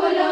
Коля.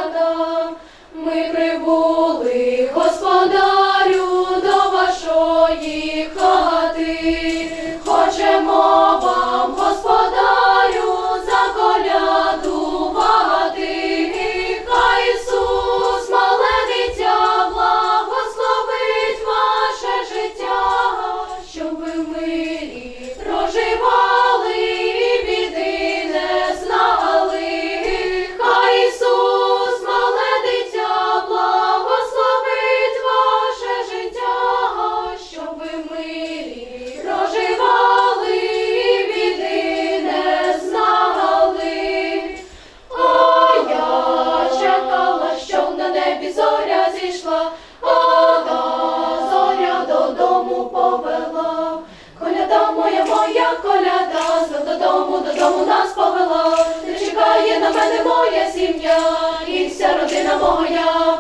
моя коляда, знов додому, додому нас повела, не чекає на мене моя сім'я і вся родина моя.